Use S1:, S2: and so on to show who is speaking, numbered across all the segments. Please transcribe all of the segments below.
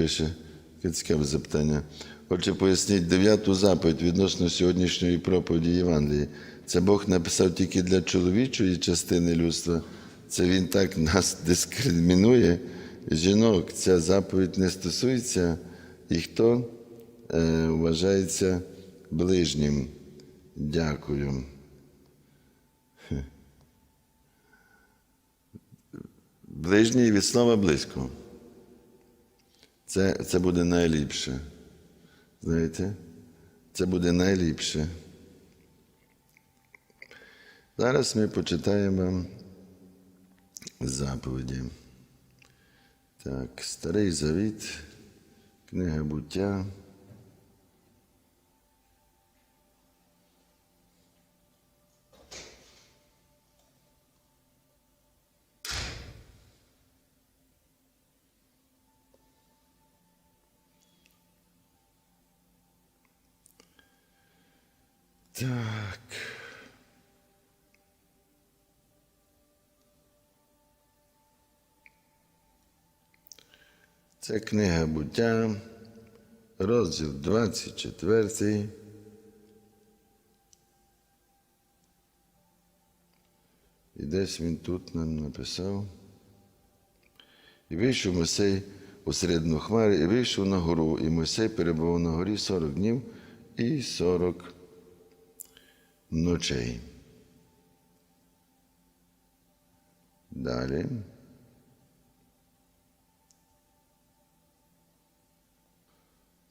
S1: пише таке цікаве запитання. Отже, поясніть дев'яту заповідь відносно сьогоднішньої проповіді Євангелії. Це Бог написав тільки для чоловічої частини людства. Це Він так нас дискримінує. Жінок ця заповідь не стосується, і хто е, вважається ближнім. Дякую. Ближній від слова близько. Це, це буде найліпше. Знаєте? Це буде найліпше. Зараз ми почитаємо заповіді. Так, Старий Завіт, книга буття. Так. Це книга буття, розділ 24. І десь він тут нам написав. І вийшов Мойсей у середину хмари, і вийшов на гору, і Мойсей перебував на горі 40 днів і 40 ночей. Далі.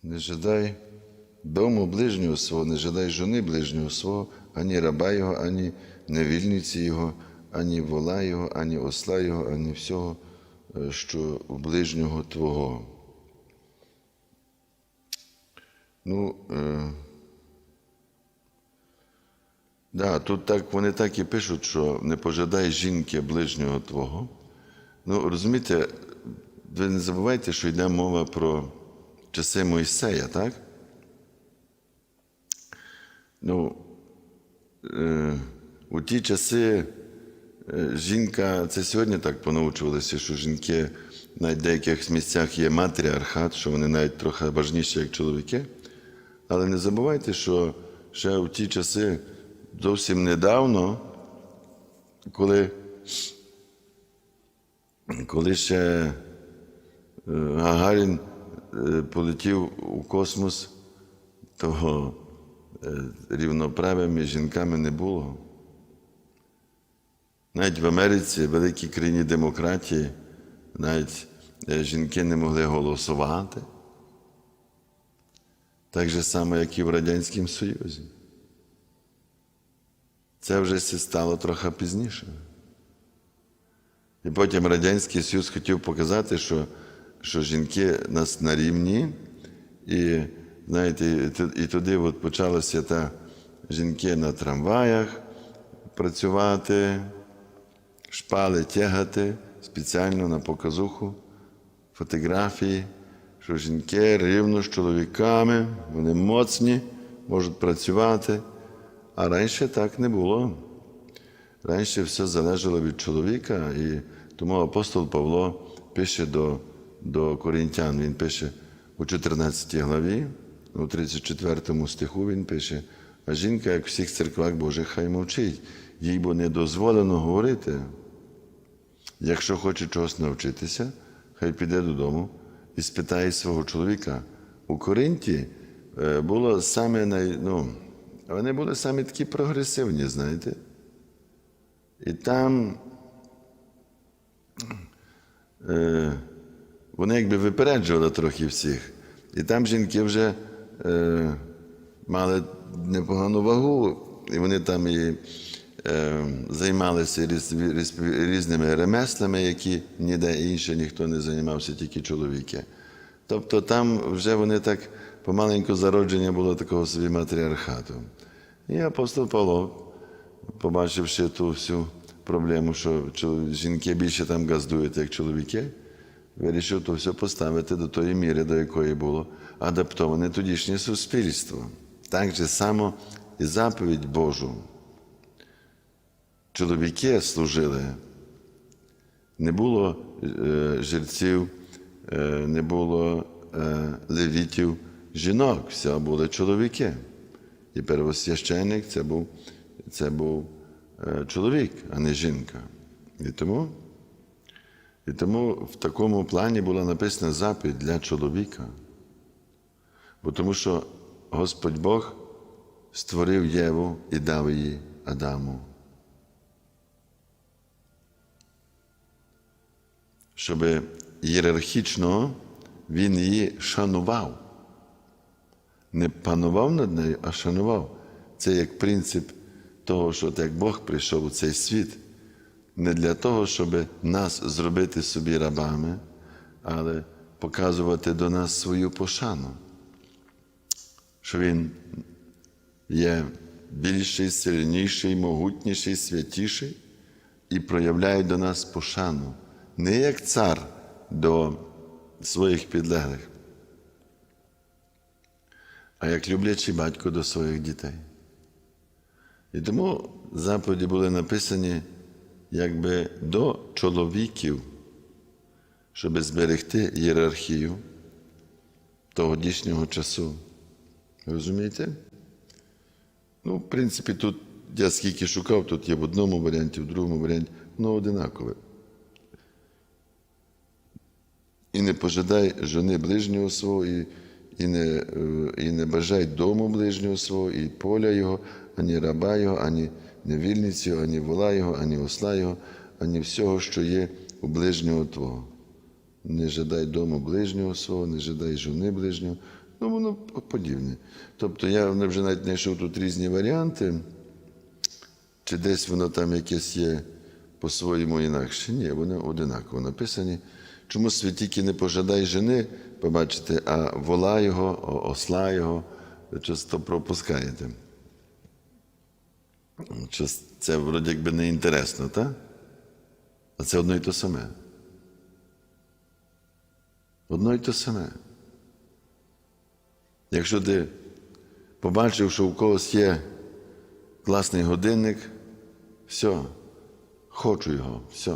S1: Не жадай дому ближнього свого, не жадай жони ближнього свого, ані раба його, ані невільниці його, ані вола його, ані осла його, ані всього, е, що у ближнього Твого. Ну, е, да, тут так, вони так і пишуть, що не пожадай жінки ближнього Твого. Ну, розумієте, ви не забувайте, що йде мова про часи Мойсея, так? Ну, е, у ті часи е, жінка, це сьогодні так понаучувалися, що жінки навіть в деяких місцях є матріархат, що вони навіть трохи важніші, як чоловіки. Але не забувайте, що ще у ті часи зовсім недавно, коли, коли ще е, Гагарін е, полетів у космос, того е, рівноправ'я між жінками не було. Навіть в Америці, в великій країні демократії, навіть жінки не могли голосувати. Так же само, як і в Радянському Союзі. Це вже стало трохи пізніше. І потім Радянський Союз хотів показати, що, що жінки нас на рівні, і, знаєте, і туди от почалося та жінки на трамваях працювати, шпали тягати спеціально на показуху, фотографії, що жінки рівно з чоловіками, вони моцні, можуть працювати. А раніше так не було. Раніше все залежало від чоловіка, і тому апостол Павло пише до, до корінтян, він пише у 14 главі, у 34 стиху він пише, а жінка, як в всіх церквах Божих, хай мовчить, їй бо не дозволено говорити. Якщо хоче чогось навчитися, хай піде додому і спитає свого чоловіка. У Коринті е, було саме най, ну, вони були саме такі прогресивні, знаєте. І там е, вони якби випереджували трохи всіх. І там жінки вже е, мали непогану вагу, і вони там і е, займалися різ, різ, різними ремеслами, які ніде інше ніхто не займався, тільки чоловіки. Тобто там вже вони так помаленьку зародження було такого собі матріархату. І апостол Павло, побачивши ту всю проблему, що жінки більше там газдують, як чоловіки, вирішив то все поставити до тої міри, до якої було адаптоване тодішнє суспільство. Так же само і заповідь Божу. Чоловіки служили, не було е, жерців, е, не було е, левітів жінок, все були чоловіки. І первосвященик це був, це був е, чоловік, а не жінка. І тому, і тому в такому плані була написана заповідь для чоловіка. Бо тому що Господь Бог створив Єву і дав її Адаму. Щоб ієрархічно він її шанував. Не панував над нею, а шанував. Це як принцип того, що як Бог прийшов у цей світ, не для того, щоб нас зробити собі рабами, але показувати до нас свою пошану, що Він є більший, сильніший, могутніший, святіший і проявляє до нас пошану, не як цар до своїх підлеглих, а як люблячий батько до своїх дітей. І тому заповіді були написані якби до чоловіків, щоб зберегти ієрархію тогодішнього часу. Розумієте? Ну, в принципі, тут я скільки шукав, тут є в одному варіанті, в другому варіанті, воно одинакове. І не пожадай жони ближнього свого, і, і, не, е, і не бажай дому ближнього свого, і поля його, ані раба його, ані невільниці його, ані вола його, ані осла його, ані всього, що є у ближнього твого. Не жадай дому ближнього свого, не жадай жони ближнього. Ну, воно подібне. Тобто я вже навіть знайшов тут різні варіанти, чи десь воно там якесь є по-своєму інакше. Ні, воно одинаково написані. Чому святіки не пожадай жени, побачите, а вола його, осла його, ви часто пропускаєте. Це вроді якби не інтересно, так? А це одно й то саме. Одно й то саме. Якщо ти побачив, що у когось є класний годинник, все, хочу його, все.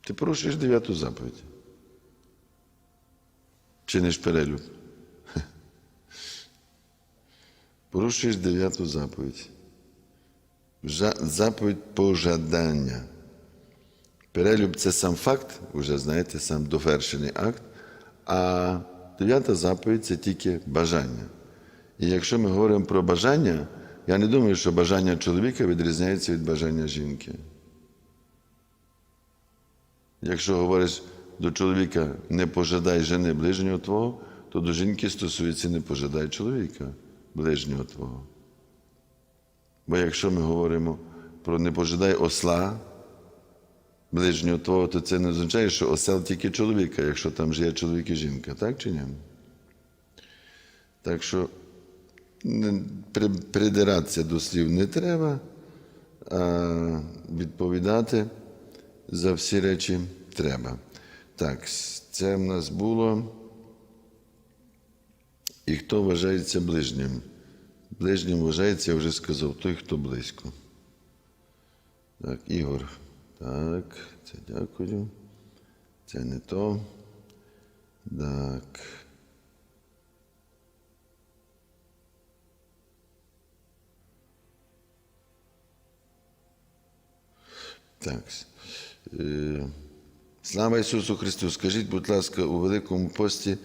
S1: Ти порушуєш дев'яту заповідь. Чиниш перелюб. Порушуєш дев'яту заповідь. Заповідь пожадання. Перелюб це сам факт, вже знаєте, сам довершений акт, а дев'ята заповідь це тільки бажання. І якщо ми говоримо про бажання, я не думаю, що бажання чоловіка відрізняється від бажання жінки. Якщо говориш до чоловіка не пожадай жени ближнього твого, то до жінки стосується не пожадай чоловіка ближнього твого. Бо якщо ми говоримо про не пожадай осла ближнього твого, то це не означає, що осел тільки чоловіка, якщо там ж є чоловік і жінка, так чи ні? Так що придиратися до слів не треба, а відповідати за всі речі треба. Так, це в нас було. І хто вважається ближнім? Ближнім вважається, я вже сказав, той, хто близько. Так, Ігор. Так, це дякую. Це не то. Так. Так. Слава Ісусу Христу! Скажіть, будь ласка, у Великому пості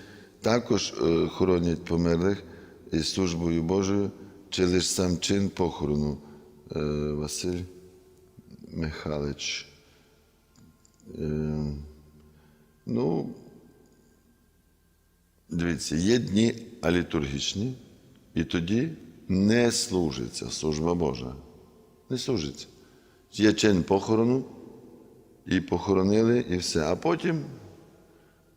S1: також е, хоронять померлих із службою Божою, чи лише сам чин похорону? Е, Василь Михайлович. Е, ну, дивіться, є дні алітургічні, і тоді не служиться служба Божа. Не служиться. Є чин похорону, і похоронили, і все. А потім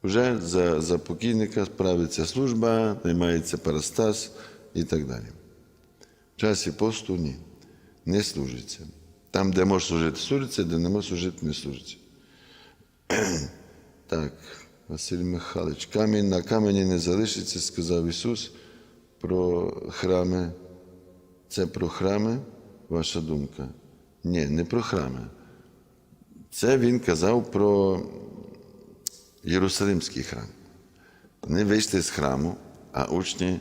S1: вже за, за покійника справиться служба, наймається парастас і так далі. В часі посту ні, не служиться. Там, де може служити, служиться, де не може служити, не служиться. Так, Василь Михайлович, камінь на камені не залишиться, сказав Ісус про храми. Це про храми, ваша думка? Ні, не про храми. Це він казав про Єрусалимський храм. Вони вийшли з храму, а учні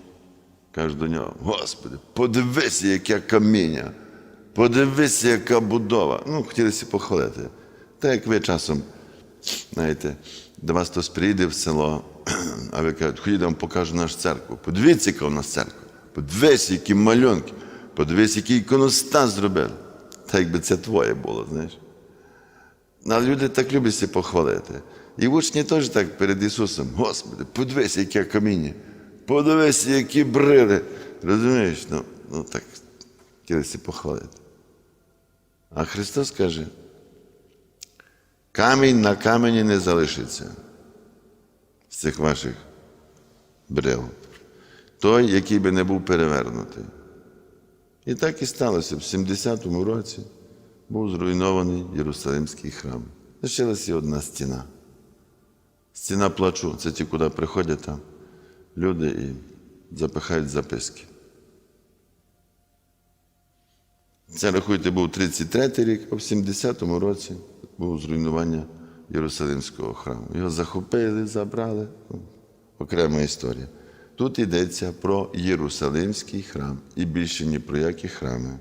S1: кажуть до нього: Господи, подивися, яке каміння, подивися, яка будова. Ну, хотілося похвалити. Так як ви часом, знаєте, до вас хтось приїде в село, а ви кажете, ходіть, вам покажу нашу церкву. Подивіться, яка у нас церква. Подивися, які малюнки, подивись, який іконостас зробили. Так якби це твоє було, знаєш. Але люди так люблять похвалити. І учні теж так перед Ісусом. Господи, подивись, яке каміння, подивись, які брили. Розумієш? Ну, ну так хотілося похвалити. А Христос каже, камінь на камені не залишиться з цих ваших брил. Той, який би не був перевернутий. І так і сталося. В 70-му році був зруйнований Єрусалимський храм. Лишилася одна стіна. Стіна плачу. Це ті, куди приходять там люди і запихають записки. Це, рахуйте, був 33-й рік, а в 70-му році було зруйнування Єрусалимського храму. Його захопили, забрали. Ну, окрема історія. Тут йдеться про Єрусалимський храм і більше ні про які храми.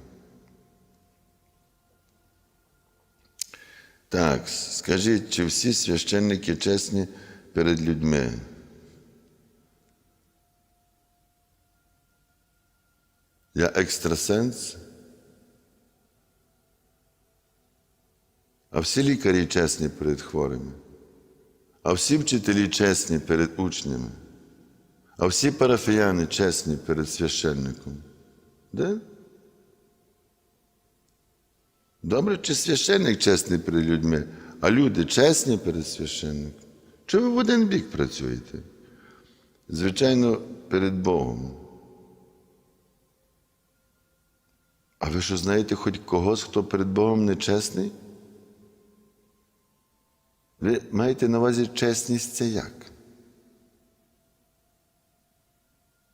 S1: Так, скажіть, чи всі священники чесні перед людьми? Я екстрасенс? А всі лікарі чесні перед хворими, а всі вчителі чесні перед учнями, а всі парафіяни чесні перед священником. Де? Добре, чи священник чесний перед людьми, а люди чесні перед священником? Чи ви в один бік працюєте? Звичайно, перед Богом. А ви що знаєте хоч когось, хто перед Богом нечесний? Ви маєте на увазі чесність це як?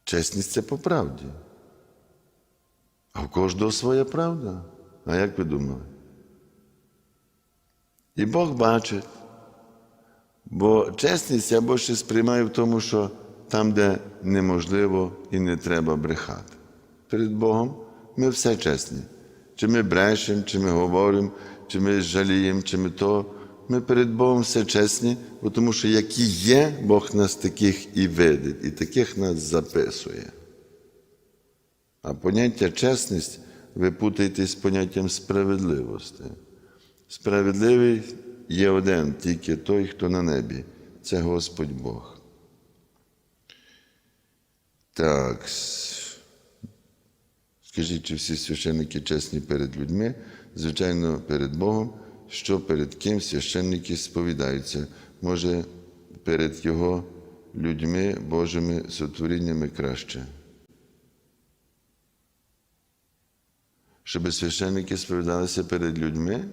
S1: Чесність це по правді. А в кожного своя правда. А як ви думали? І Бог бачить. Бо чесність я більше сприймаю в тому, що там, де неможливо і не треба брехати. Перед Богом ми все чесні. Чи ми брешемо, чи ми говоримо, чи ми жаліємо, чи ми то. Ми перед Богом все чесні, бо тому що які є, Бог нас таких і видить, і таких нас записує. А поняття чесність ви путаєте з поняттям справедливості. Справедливий є один, тільки той, хто на небі. Це Господь Бог. Так. Скажіть, чи всі священники чесні перед людьми? Звичайно, перед Богом, що перед ким священники сповідаються, може, перед Його людьми, Божими сотворіннями краще. Щоб священники сповідалися перед людьми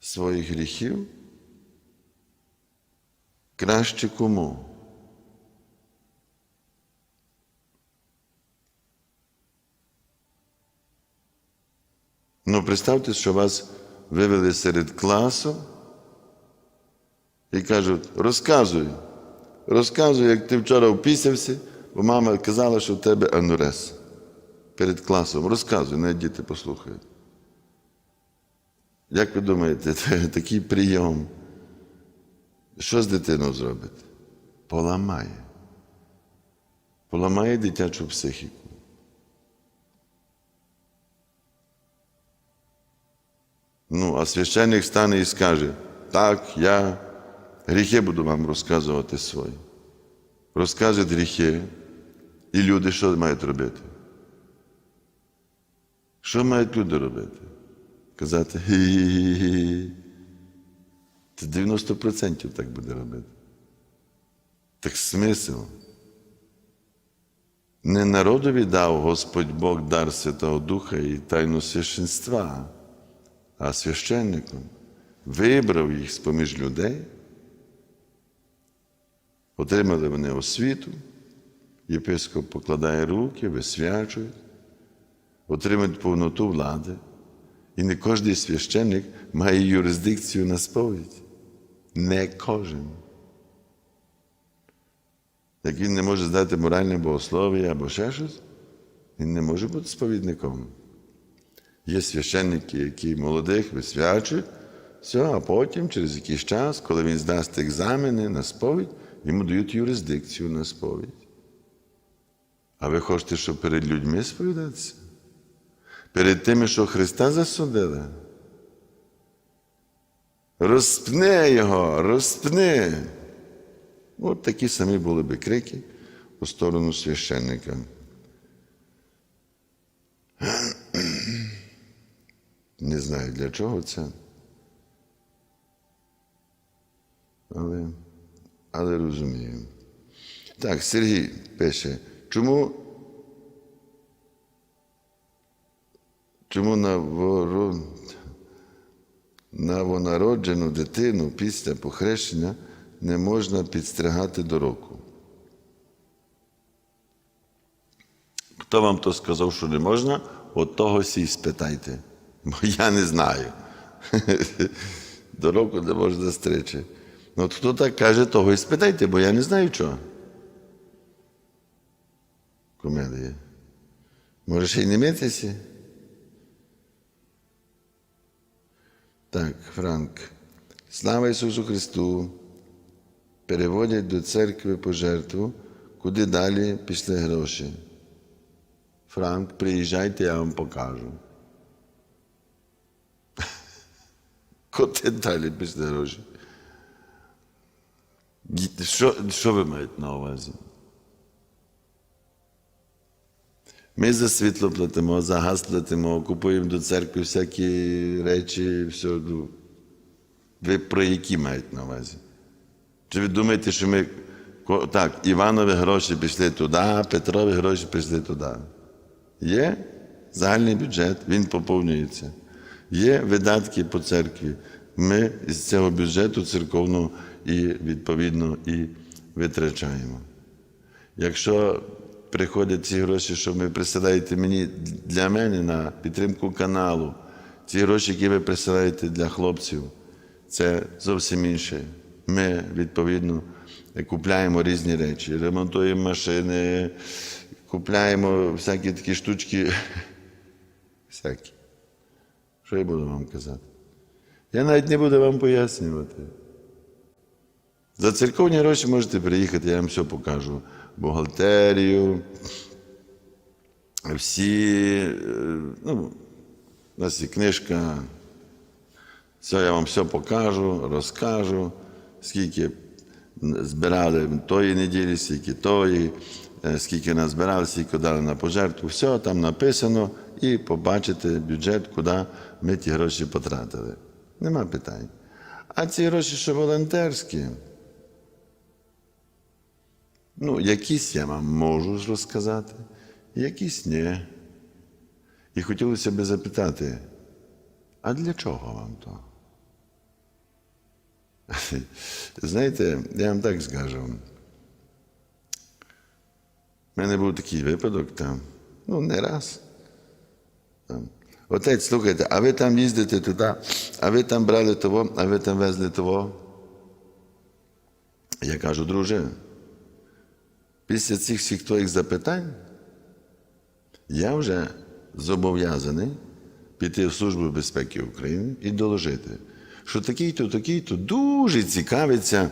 S1: своїх гріхів? Краще кому? Ну, представте, що вас вивели серед класу і кажуть, розказуй, розказуй, як ти вчора впісявся, бо мама казала, що в тебе анурез. Перед класом. Розказуй, навіть діти послухають. Як ви думаєте, це такий прийом? Що з дитиною зробить? Поламає. Поламає дитячу психіку. Ну, а священник стане і скаже, так, я гріхи буду вам розказувати свої. Розкажуть гріхи, і люди що мають робити? Що мають люди робити? Казати, гі-гі-гі. Це 90% так буде робити. Так смисл. Не народові дав Господь Бог дар Святого Духа і тайну священства, а священником вибрав їх з-поміж людей, отримали вони освіту, єпископ покладає руки, висвячують, отримують повноту влади. І не кожен священник має юрисдикцію на сповідь. Не кожен. Як він не може здати моральне богослов'я або ще щось, він не може бути сповідником. Є священники, які молодих висвячують, все, а потім, через якийсь час, коли він здасть екзамени на сповідь, йому дають юрисдикцію на сповідь. А ви хочете, щоб перед людьми сповідатися? Перед тими, що Христа засудили? Розпни його, розпни. От такі самі були би крики у сторону священника. Не знаю, для чого це. Але, але розумію. Так, Сергій пише, чому, чому новонароджену дитину після похрещення не можна підстригати до року? Хто вам то сказав, що не можна, от того сі спитайте, бо я не знаю. До року не можна стричі. Ну, от хто так каже, того і спитайте, бо я не знаю чого. Комедія. Може, ще й не митися? Так, Франк. Слава Ісусу Христу! Переводять до церкви пожертву, куди далі пішли гроші. Франк, приїжджайте, я вам покажу. Куди далі пішли гроші? Що, що ви маєте на увазі? Ми за світло платимо, за газ платимо, купуємо до церкви всякі речі, все. Ви про які маєте на увазі? Чи ви думаєте, що ми. Так, Іванові гроші пішли туди, Петрові гроші пішли туди. Є загальний бюджет, він поповнюється. Є видатки по церкві. Ми з цього бюджету церковного і відповідно і витрачаємо. Якщо приходять ці гроші, що ви присилаєте мені для мене на підтримку каналу, ці гроші, які ви присилаєте для хлопців, це зовсім інше. Ми, відповідно, купляємо різні речі, ремонтуємо машини, купляємо всякі такі штучки. Всякі. Що я буду вам казати? Я навіть не буду вам пояснювати. За церковні гроші можете приїхати, я вам все покажу. Бухгалтерію, всі, е, ну, у нас є книжка. Все, я вам все покажу, розкажу, скільки збирали тої неділі, скільки тої, е, скільки назбирали, скільки дали на пожертву. Все там написано і побачите бюджет, куди ми ті гроші потратили. Нема питань. А ці гроші, що волонтерські, ну, якісь я вам можу розказати, якісь ні. І хотілося б запитати, а для чого вам то? Знаєте, я вам так скажу. У мене був такий випадок там, ну, не раз. Там. Отець, слухайте, а ви там їздите туди, а ви там брали того, а ви там везли того. Я кажу, друже, після цих всіх твоїх запитань я вже зобов'язаний піти в Службу безпеки України і доложити, що такий-то, такий-то дуже цікавиться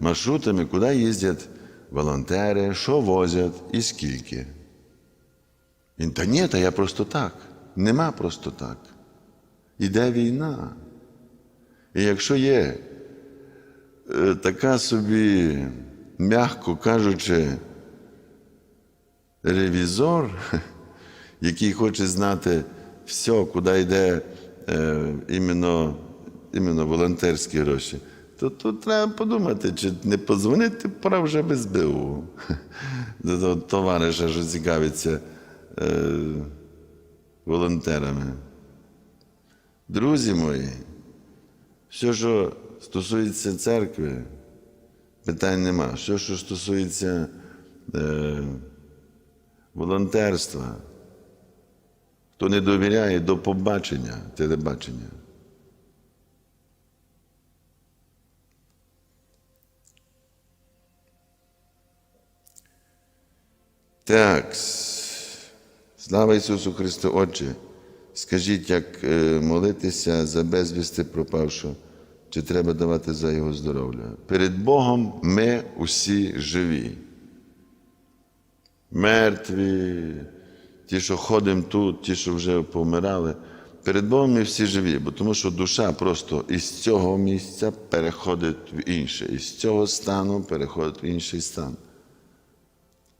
S1: маршрутами, куди їздять волонтери, що возять і скільки. Він, та ні, та я просто так. Нема просто так. Іде війна. І якщо є е, така собі, м'яко кажучи, ревізор, який хоче знати все, куди йде е, іменно, іменно волонтерські гроші, то тут треба подумати, чи не подзвонити пора вже без БУ до товариша, що цікавиться е, волонтерами. Друзі мої, все, що стосується церкви, питань нема. Все, що стосується е, волонтерства, хто не довіряє до побачення, телебачення. Так. Слава Ісусу Христу, Отче. Скажіть, як е, молитися за безвісти пропавшого, чи треба давати за його здоров'я? Перед Богом ми усі живі. Мертві, ті, що ходимо тут, ті, що вже помирали. Перед Богом ми всі живі, бо тому що душа просто із цього місця переходить в інше, із цього стану переходить в інший стан.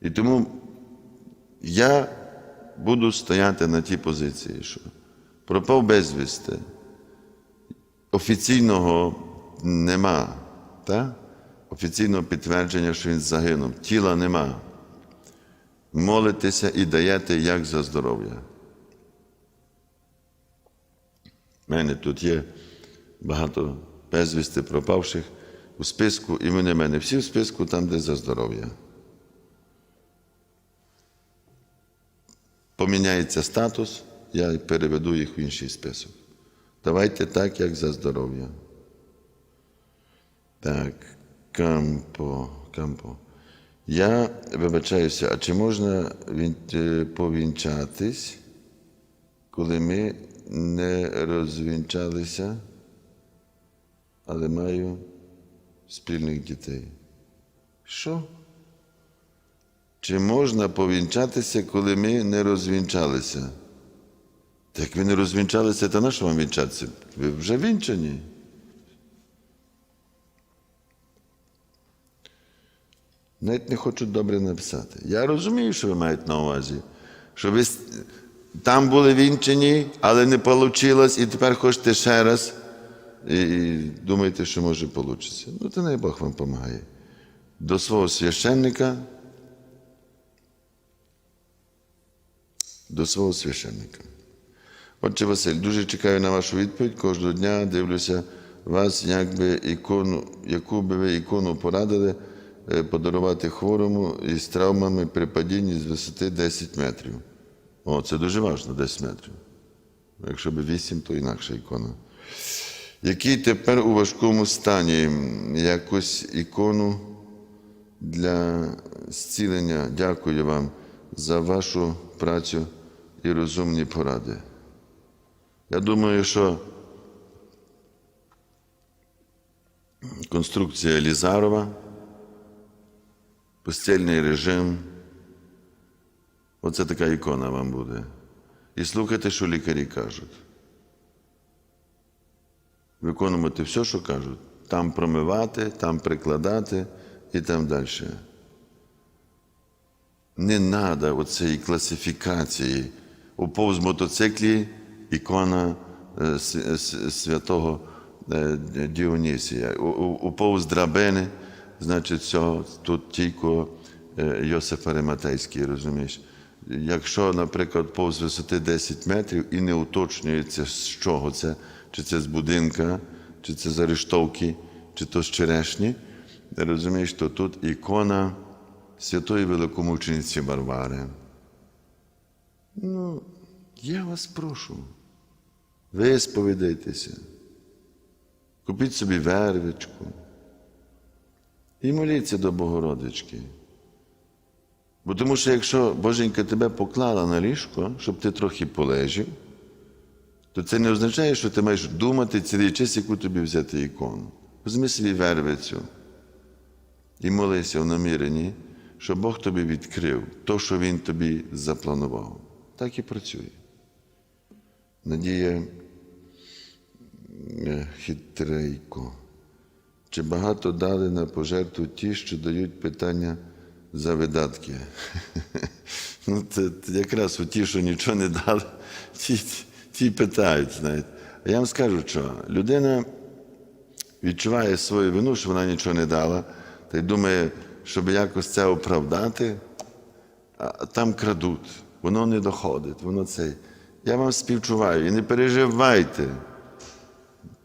S1: І тому я буду стояти на тій позиції, що пропав безвісти. Офіційного нема, так? офіційного підтвердження, що він загинув. Тіла нема. Молитеся і даєте як за здоров'я. У мене тут є багато безвісти пропавших у списку, і в мене всі в списку там, де за здоров'я. Поміняється статус, я переведу їх в інший список. Давайте так, як за здоров'я. Так, кампо, кампо. Я вибачаюся, а чи можна е, повінчатись, коли ми не розвінчалися, але маю спільних дітей? Що? Чи можна повінчатися, коли ми не розвінчалися? Як ви не розвінчалися, то на що вам вінчатися? Ви вже вінчані. Навіть не хочуть добре написати. Я розумію, що ви маєте на увазі, що ви там були вінчані, але не вийшло, і тепер хочете ще раз. І, і думаєте, що може вийде. Ну, то най Бог вам допомагає. До свого священника. До свого священника. Отче Василь, дуже чекаю на вашу відповідь. Кожного дня дивлюся вас, як би ікону, яку би ви ікону порадили е, подарувати хворому із травмами при падінні з висоти 10 метрів. О, це дуже важливо, 10 метрів. Якщо б 8, то інакша ікона. Який тепер у важкому стані якусь ікону для зцілення. Дякую вам за вашу працю і розумні поради. Я думаю, що конструкція Лізарова, постільний режим, оце така ікона вам буде. І слухайте, що лікарі кажуть. Виконувати все, що кажуть. Там промивати, там прикладати і там далі. Не треба оцієї класифікації. У повз мотоциклі ікона е, с- святого е, Діонісія. У- повз драбини, значить, все, тут тільки е, Йосиф Ариматейський, розумієш. Якщо, наприклад, повз висоти 10 метрів і не уточнюється, з чого це, чи це з будинка, чи це з арештовки, чи то з черешні, розумієш, то тут ікона святої великомучениці Варвари. Ну, я вас прошу, ви сповідайтеся, купіть собі вервичку і моліться до Богородички. Бо тому що якщо Боженька тебе поклала на ліжко, щоб ти трохи полежав, то це не означає, що ти маєш думати цілий час, яку тобі взяти ікону. Візьми собі вервицю і молися в наміренні, щоб Бог тобі відкрив то, що Він тобі запланував. Так і працює. Надія хитрейко. Чи багато дали на пожертву ті, що дають питання за видатки? Ну, це якраз ті, що нічого не дали, ті, ті питають, знаєте. А я вам скажу, що людина відчуває свою вину, що вона нічого не дала, та й думає, щоб якось це оправдати, а там крадуть, воно не доходить, воно це. Я вам співчуваю і не переживайте.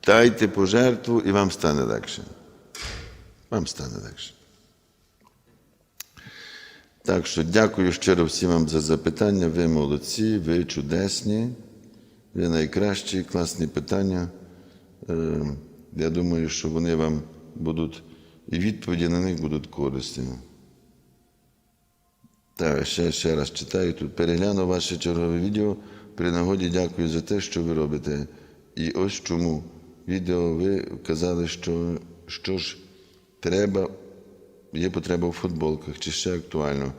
S1: Дайте пожертву і вам стане легше. Вам стане легше. Так що дякую щиро всім вам за запитання. Ви молодці, ви чудесні, ви найкращі, класні питання. Е, Я думаю, що вони вам будуть, і відповіді на них будуть корисні. Так, ще, ще раз читаю тут. Переглянув ваше чергове відео. При нагоді дякую за те, що ви робите. І ось чому. Відео ви казали, що, що ж треба, є потреба в футболках, чи ще актуально.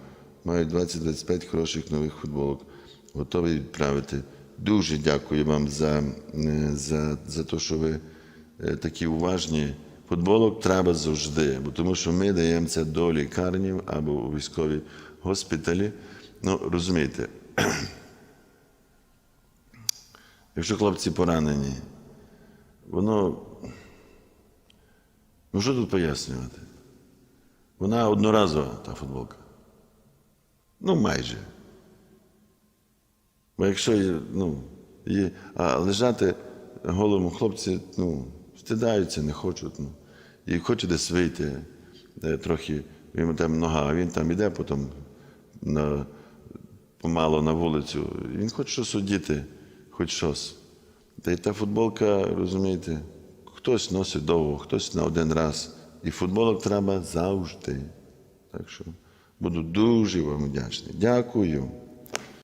S1: Маю 20-25 хороших нових футболок. Готовий відправити. Дуже дякую вам за, е, за, за те, що ви е, такі уважні. Футболок треба завжди, бо тому що ми даємо це до лікарні або у військові госпіталі. Ну, розумієте, якщо хлопці поранені, воно. Ну, що тут пояснювати? Вона одноразова, та футболка. Ну, майже. Бо якщо ну, є, а лежати голому хлопці, ну, стидаються, не хочуть. Ну, і хоче десь вийти, де трохи йому там нога, а він там іде потім на, помало на вулицю. Він хоче щось одіти, хоч щось. Та й та футболка, розумієте, хтось носить довго, хтось на один раз. І футболок треба завжди. Так що буду дуже вам вдячний. Дякую.